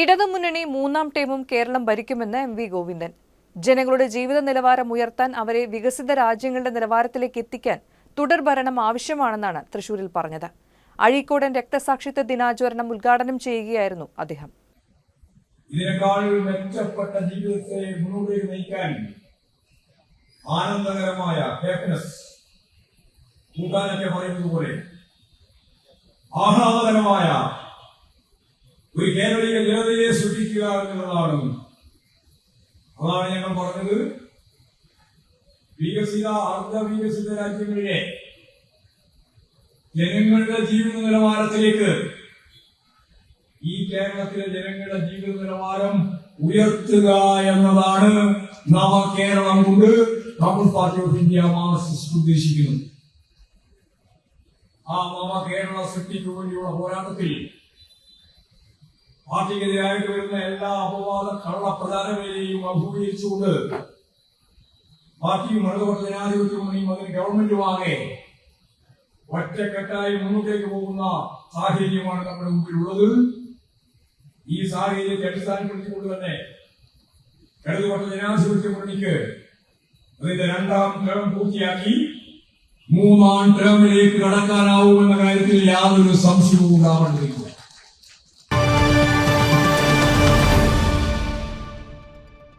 ഇടതുമുന്നണി മൂന്നാം ടൈമും കേരളം ഭരിക്കുമെന്ന് എം വി ഗോവിന്ദൻ. ജനങ്ങളുടെ ജീവിത നിലവാരം ഉയർത്താൻ അവരെ വികസിത രാജ്യങ്ങളുടെ നിലവാരത്തിലേക്ക് എത്തിക്കാൻ തുടർ ഭരണം ആവശ്യമാണെന്നാണ് തൃശൂരിൽ പറഞ്ഞത്. അഴീക്കോടൻ രക്തസാക്ഷിത്വ ദിനാചരണം ഉദ്ഘാടനം ചെയ്യുകയായിരുന്നു അദ്ദേഹം. മെച്ചപ്പെട്ട ജീവിതത്തെ ആനന്ദകരമായ ഹാപ്പിനെസ് കൂട്ടാനൊക്കെ പറയുന്നത് പോലെ ആഹ്ലാദകരമായ ഒരു കേരളീയ ജനതയെ സൃഷ്ടിക്കുക എന്നുള്ളതാണ്. അതാണ് ഞങ്ങൾ പറഞ്ഞത്. വികസിത അർദ്ധ വികസിത രാജ്യങ്ങളിലെ ജനങ്ങളുടെ ജീവിത നിലവാരത്തിലേക്ക് ഈ കേരളത്തിലെ ജനങ്ങളുടെ ജീവിത നിലവാരം ഉയർത്തുക എന്നതാണ് നവ കേരളം കൊണ്ട് communist party of India marxist ഉദ്ദേശിക്കുന്നത് ആ നവ കേരള സൃഷ്ടിക്ക് വേണ്ടിയുള്ള പോരാട്ടത്തിൽ പാർട്ടിക്കെതിരായിട്ട് വരുന്ന എല്ലാ അപവാദ കള്ള കള്ളപ്രചാരങ്ങളെയും അഭിമുഖീകരിച്ചുകൊണ്ട് പാർട്ടിയും ഇടതുപക്ഷ ജനാധിപത്യ അതിന് ഗവൺമെന്റുമാകെ ഒറ്റക്കെട്ടായി മുന്നോട്ടേക്ക് പോകുന്ന സാഹചര്യമാണ് നമ്മുടെ മുമ്പിലുള്ളത്. ഈ സാഹചര്യത്തെ അടിസ്ഥാനപ്പെടുത്തിക്കൊണ്ട് തന്നെ ഇടതുപക്ഷ ജനാധിപത്യ മുന്നണിക്ക് അതിന്റെ രണ്ടാം ടേം പൂർത്തിയാക്കി മൂന്നാം ടേമിലേക്ക് കടക്കാനാവുമെന്ന കാര്യത്തിൽ യാതൊരു സംശയവും ഉണ്ടാവേണ്ടതില്ല